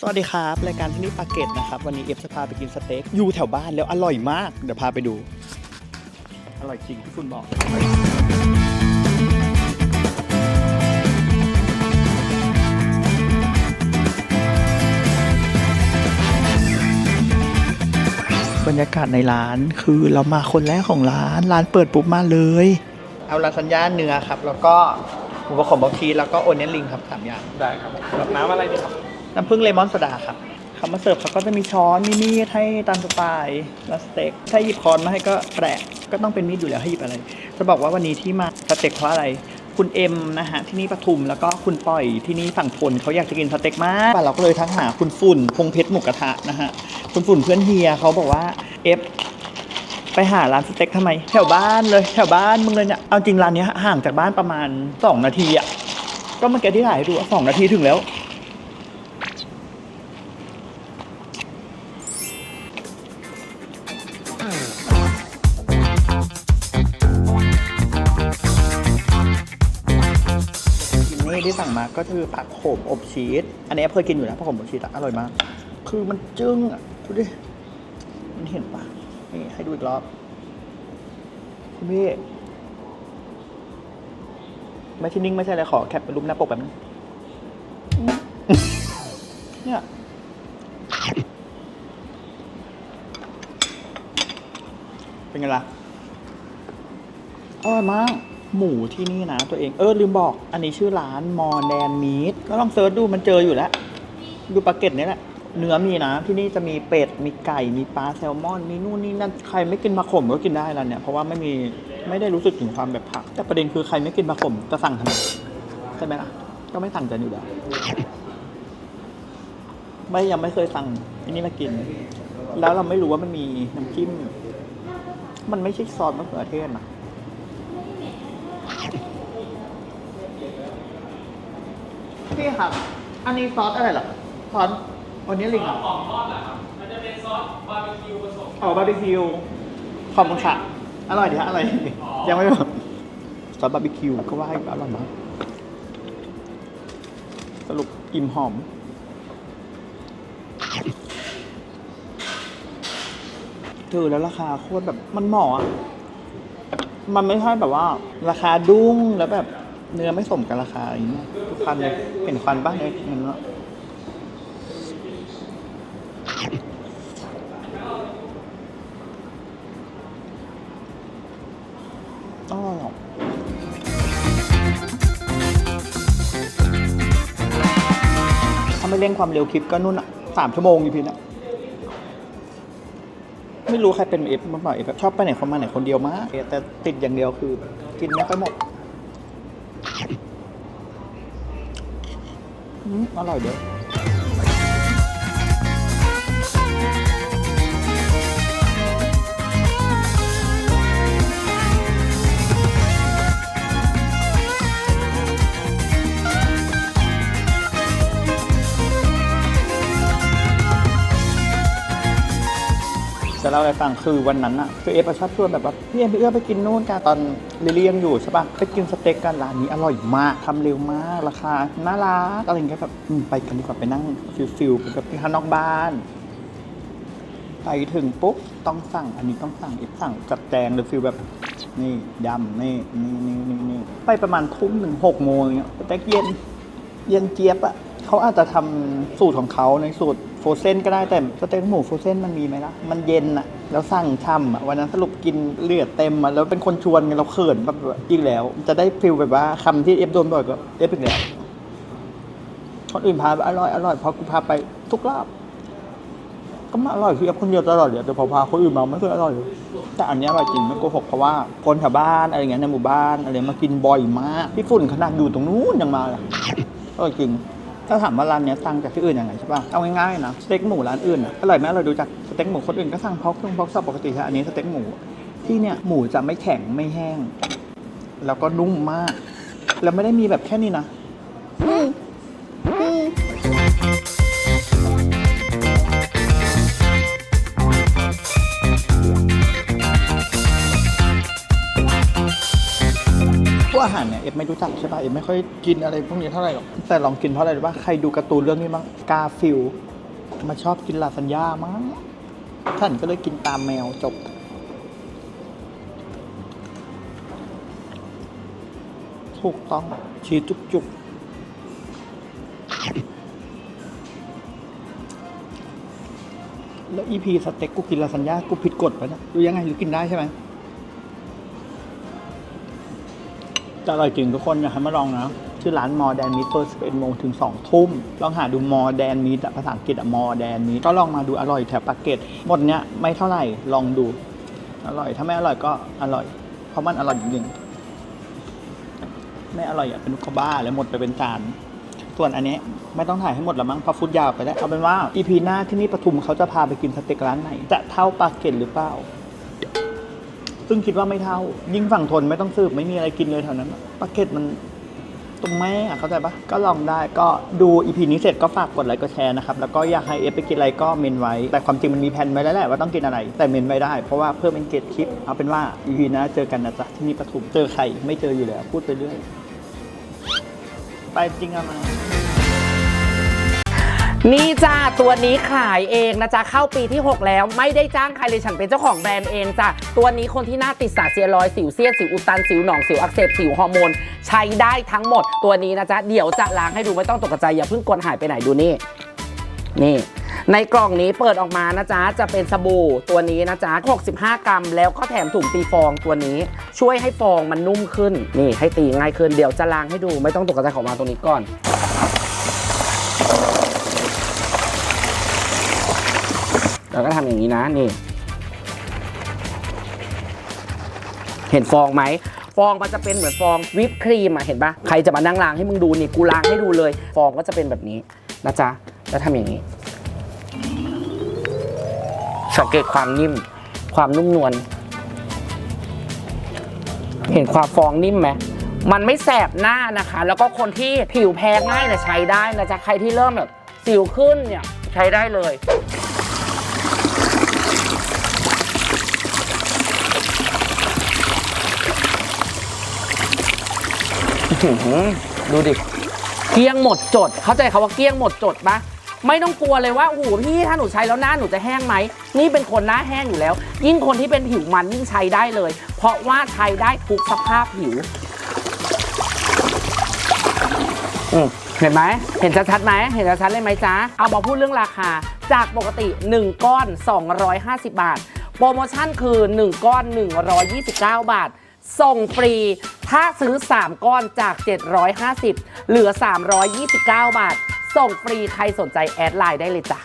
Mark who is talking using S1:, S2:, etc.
S1: สวัสดีครับ รายการที่นี่ปาเกตนะครับ วันนี้เอฟจะพาไปกินสเต็กอยู่แถวบ้านแล้วอร่อยมาก เดี๋ยวพาไปดู อร่อยจริงที่คุณบอก บรรยากาศในร้านคือเรามาคนแรกของร้าน ร้านเปิดปุ๊บมาเลย เอาลาซานญ่าเนื้อครับ แล้วก็หมูกระขมบอชีสแล้วก็โอเนียนลิงครับสามอย่าง
S2: ได้ครับแบบน้ำอะไรดีครับ
S1: น้ำผึ้งเลมอนโซดาครับเขามาเสิร์ฟเขาก็จะมีช้อนมีมีดให้ตามสไตล์แล้วสเต็กถ้าหยิบคอนมาให้ก็แปลกก็ต้องเป็นมีดอยู่แล้วให้หยิบอะไร จะบอกว่าวันนี้ที่มาสเต็กเพราะอะไรคุณเอ็มนะฮะที่นี่ปทุมแล้วก็คุณปล่อยที่นี่ฝั่งทนเขาอยากจะกินสเต็กมากเราก็เลยทักหาคุณฝุ่นพงเพชรหมูกระทะนะฮะคุณฝุ่นเพื่อนเฮียเขาบอกว่าเอฟไปหาร้านสเต็กทำไม แถวบ้านเลยแถวบ้านมึงเลยเนี่ยเอาจริงร้านนี้ห่างจากบ้านประมาณ 2 นาทีอะก็เมื่อกี้ที่ถ่ายให้ดูสองนาทีถึงแล้ว นี่ที่สั่งมาก็คือปลาโขมอบชีส อันนี้เคยกินอยู่แล้วปลาโขมอบชีสอะอร่อยมาก คือมันจึ้งอะดูดิ มันเห็นปะนี่ให้ดูอีกรอบคุณพี่ไม่ที่นิ่งไม่ใช่อะไรขอแคปเป็นรูปหน้าปกแบบนี้เนี่ยเป็นไงล่ะอร่อยมาก หมูที่นี่นะตัวเองเออลืมบอก อันนี้ชื่อร้านมอแดนมีทก็ลองเซิร์ชดูมันเจออยู่แล้ว ดูปลาเก็ตนี่แหละเนื้อมีนะ ที่นี่จะมีเป็ดมีไก่มีปลาแซลมอน มีนู่นนี่นั่นใครไม่กินปลาขมก็กินได้แล้วเนี่ยเพราะว่าไม่มีไม่ได้รู้สึกถึงความแบบผัก แต่ประเด็นคือใครไม่กินปลาขมจะสั่งทำไมใช่ไหมล่ะก็ไม่สั่งกันอยู่แล้วไม่ยังไม่เคยสั่งอันนี้มากิน แล้วเราไม่รู้ว่ามันมีน้ำจิ้มมันไม่ใช่ซอสมะเขือเทศนะ พี่ครับ อันนี้ซอสอะไรเหรอซอสวันนี้ลิงเหรอของทอดเหรอครับ มันจะเป็นซอสบาร์บีคิวผสมอ๋อบาร์บีคิว ขอบคุณค่ะ อร่อยดีฮะอร่อยยังไม่แบบซอสบาร์บีคิวก็ว่าให้อร่อยมากสรุปอิ่มหอมเจอแล้วราคาโคตรแบบมันเหมาะอะมันไม่ใช่แบบว่า ราคาดุ้งแล้วแบบเนื้อไม่สมกับราคาอะไรอย่างเงี้ย ทุกพันเห็นควันบ้างเลยเห็นแล้วอร่อยอะถ้าไม่เร่งความเร็วคลิปก็นู่นอะสามชั่วโมงอยู่พี่นะไม่รู้ใครเป็นเอฟมาเปล่าเอฟชอบไปไหนคนมาไหนคนเดียวมากแต่ติดอย่างเดียวคือ กินไม่ค่อยหมด อืมอร่อยเด้อ เล่าให้ฟังคือวันนั้นอะคือเอฟอะชอบชวนแบบว่าพี่เอ็มพี่เอื้อไปกินนู่นกันตอนลิเลียงอยู่ใช่ปะไปกินสเต็กกันร้านนี้อร่อยมากทำเร็วมากราคาน่ารักอะไรอย่างเงี้ยแบบอืมไปกันดีกว่าไปนั่งฟิลฟิลๆแบบที่ข้างนอกบ้าน ไปถึงปุ๊บต้องสั่งอันนี้ต้องสั่งอีกสั่งจัดแจงหรือฟิลแบบนี่ยำนี่นี่นี่นี่นี่ไปประมาณทุ่มหนึ่งหกโมงอย่างเงี้ยสเต็กเย็นเย็นเจี๊ยบอะเขาอาจจะทำสูตรของเขาในสูตร ฟเซนก็ได้แต่สเต็กหมูโฟเซนมันมีไหมล่ะ มันเย็นอะแล้วสั่งช่ำอะวันนั้นสรุปกินเลือดเต็มอะแล้วเป็นคนชวนเราเขินแบบอีกแล้ว จะได้ฟิลแบบว่าคำที่เอฟโดนบ่อยก็เอฟอีกแล้วคนอื่นพาไปอร่อยอร่อยพราะกูพาไปทุกรอบก็มาอร่อยคือเอฟคนเดียวตลอดเลยแต่พอพาคนอื่นมาไม่เคยอร่อยเลยแต่อันนี้อร่อยจริงไม่โกหกเพราะว่าคนแถวบ้านอะไรเงี้ยในหมู่บ้านอะไรมากินบ่อยมากพี่ฝุ่นขนาดอยู่ตรงนู้นยังมาเลยอร่อยจริง ถ้าถามว่าร้านเนี้ยสั่งจากที่อื่นยังไงใช่ป่ะ เอาง่ายๆนะสเต็กหมูร้านอื่นอะอร่อยไหมอร่อยดูจากสเต็กหมูคนอื่นก็สั่งพอกเครื่องพอกซอบปกติใช่อันนี้สเต็กหมูที่เนี่ยหมูจะไม่แข็งไม่แห้ง แล้วก็นุ่มมาก แล้วไม่ได้มีแบบแค่นี้นะ วกอาหารเนี่ยเอฟไม่รู้จักใช่ป่ะเอฟไม่ค่อยกินอะไรพวกนี้เท่าไหร่หรอกแต่ลองกินเพราะอะไรรู้ป่ะใครดูการ์ตูนเรื่องนี้บ้างกาฟิลมาชอบกินลาซานญ่ามากท่านก็เลยกินตามแมวจบถูกต้องชีสจุกๆแล้วอีพีสเต็กกูกินลาซานญ่ากูผิดกฎปะเนี่ยดูยังไงหรือกินได้ใช่ไหม จะอร่อยจริงทุกคนอยากให้มาลองนะ ชื่อร้านมอแดนมิ t เปิด11โมงถึง 2 ทุ่ม ลองหาดูมอแดนมิ t ภาษาอังกฤษอะมอแดนมิก็ลองมาดูอร่อยแถวปากเกร็ดหมดเนี้ยไม่เท่าไหร่ลองดู อร่อยถ้าไม่อร่อยก็อร่อย เพราะมันอร่อยจริงๆไม่อร่อยอย่าเป็นลูกบ้าแล้วหมดไปเป็นจานส่วนอันนี้ไม่ต้องถ่ายให้หมดละมั้งเพราะฟุตยาวไปแล้วเอาเป็นว่าอีพีหน้าที่นี่ปทุมเขาจะพาไปกินสเต็กร้านไหน จะเท่าปากเกร็ดหรือเปล่า ซึ่งคิดว่าไม่เท่า ยิ่งฝั่งทนไม่ต้องสืบไม่มีอะไรกินเลยแถวนั้นปาเกร็ดมันตรงแม่ะเข้าใจปะก็ลองได้ก็ดูอีพีนี้เสร็จก็ฝากกดไลค์กดแชร์นะครับแล้วก็อยากให้เอฟไปกินอะไรก็เมนไว้ แต่ความจริงมันมีแผนไว้แล้วแหละว่าต้องกินอะไร แต่เมนไม่ได้เพราะว่าเพิ่มเป็นเกตคลิปเอาเป็นว่าอีพีหน้าเจอกันนะจ๊ะที่นี่ปทุมเจอใครไม่เจออยู่แล้วพูดไปเรื่อยไปจริงอะมา
S2: นี่จ้าตัวนี้ขายเองนะจ๊ะเข้าปีที่ 6 แล้วไม่ได้จ้างใครเลยฉันเป็นเจ้าของแบรนด์เองจ้ะตัวนี้คนที่หน้าติดสาเซียรอยสิวเซียนสิวอุดตันสิวหนองสิวอักเสบสิวฮอร์โมนใช้ได้ทั้งหมด ตัวนี้นะจ๊ะเดี๋ยวจะล้างให้ดูไม่ต้องตกใจอย่าเพิ่งกลหายไปไหนดูนี่ นี่ในกล่องนี้เปิดออกมานะจ๊ะ จะเป็นสบู่ตัวนี้นะจ๊ะ 65 กรัม แล้วก็แถมถุงตีฟองตัวนี้ ช่วยให้ฟองมันนุ่มขึ้น นี่ให้ตีง่ายขึ้น เดี๋ยวจะล้างให้ดูไม่ต้องตกใจของมาตรงนี้ก่อน เราก็ทำอย่างนี้นะนี่ เห็นฟองไหมฟองมันจะเป็นเหมือนฟองวิปครีมอะเห็นปะใครจะมานั่งล้างให้มึงดูนี่กูล้างให้ดูเลย ฟองก็จะเป็นแบบนี้นะจ๊ะแล้วทำอย่างนี้สังเกตความนิ่ม ความนุ่มนวลเห็นความฟองนิ่มไหมมันไม่แสบหน้านะคะ แล้วก็คนที่ผิวแพ้ง่ายเนี่ยใช้ได้นะจ๊ะใครที่เริ่มแบบสิวขึ้นเนี่ยใช้ได้เลย อื้อหือดูดิ เกลี้ยงหมดจด เข้าใจคาว่าเกลี้ยงหมดจดปะไม่ต้องกลัวเลยว่าโอ้โหพี่ถ้าหนูใช้แล้วหน้าหนูจะแห้งไหม นี่เป็นคนหน้าแห้งอยู่แล้ว ยิ่งคนที่เป็นผิวมันยิ่งใช้ได้เลย เพราะว่าใช้ได้ทุกสภาพผิวอืมเห็นไหม เห็นชัดๆไหม เห็นชัดๆเลยไหมจ๊ะ เอามาพูดเรื่องราคา จากปกติ 1 ก้อน 250 บาท โปรโมชั่นคือ 1 ก้อน 129 บาท ส่งฟรี ถ้าซื้อ 3 ก้อนจาก 750 เหลือ 329 บาท ส่งฟรีใครสนใจแอดไลน์ได้เลยจ้ะ